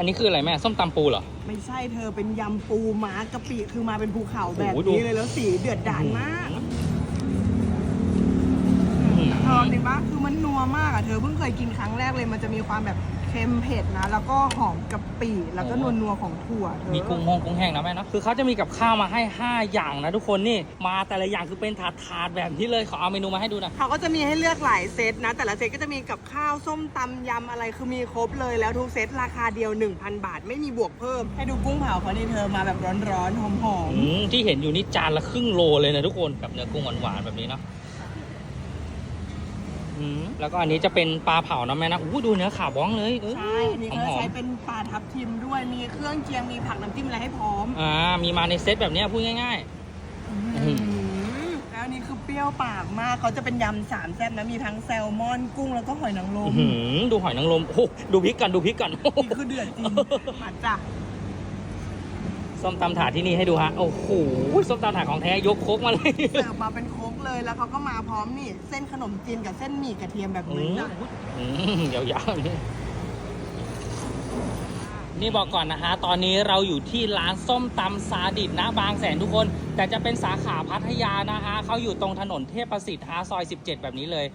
อันนี้คืออะไรแม่ ส้มตำปูเหรอ ไม่ใช่เธอเป็นยำปูม้ากะปิคือมาเป็นภูเขาแบบโอ้โหดูนี้เลยแล้วสีเดือดดานมาก อืม เธอจริงปะคือมันนัวมากอะ เธอเพิ่งเคยกินครั้งแรกเลยมันจะมีความแบบเค็มเผ็ดนะ แล้วก็หอมกะปิแล้วก็นัวๆของถั่วเธอมีกุ้งฮงกุ้งแห้งนะแม่เนาะคือเขาจะมีกับข้าวมาให้ 5 อย่างนะทุกคนนี่มาแต่ละอย่างคือเป็นถาดถาดๆแบบนี้เลยขอเอาเมนูมาให้ดูหนะเขาก็จะมีให้เลือกหลายเซตนะ แต่ละเซตก็จะมีกับข้าวส้มตำยำอะไรคือมีครบเลยแล้วทุกเซตราคาเดียว 1,000 บาท ไม่มีบวกเพิ่ม ให้ดูกุ้งเผาเขานี่เธอมาแบบร้อนๆหอมอืมที่เห็นอยู่นี่จานละครึ่งโลเลยนะทุกคนกับเนื้อกุ้งหวานๆแบบนี้เนาะอืม แล้วก็อันนี้จะเป็นปลาเผานะแม่นะอู้ดูเนื้อขาบ้องเลยเออๆใช่อันนี้หเขาอจะมใช้เป็นปลาทับทิมด้วย มีเครื่องเคียง มีผักน้ำจิ้มอะไรให้พร้อมๆอ่า มีมาในเซตแบบเนี้ยพูดง่าย อืมแล้วอันนี้คือเปรี้ยวปากมากเขาจะเป็นยำสามแซ่บนะ มีทั้งแซลมอนกุ้งแล้วก็หอยนางรๆมอื้อหือดูหอยนางรมโอ้โหดูพริกกันดูพริกกัน นี่คือเดือดจริง มาจ้ะ ส้มตำถาดที่นี่ให้ดูฮะ โอ้โห ส้มตำถาดของแท้ยกโคกมาเลย เสิร์ฟมาเป็นโค้กเลยแล้วเขาก็มาพร้อมนี่ เส้นขนมจีนกับเส้นหมี่กระเทียมแบบอืนี้มจ้ะอืมยาวๆนี่นี่บอกก่อนนะฮะ ตอนนี้เราอยู่ที่ร้านส้มตำซาดิสนะบางแสนทุกคน แต่จะเป็นสาขาพัทยานะฮะเขาอยู่ตรงถนนเทพประสิทธิ์ฮะซอย 17 แบบนี้เลย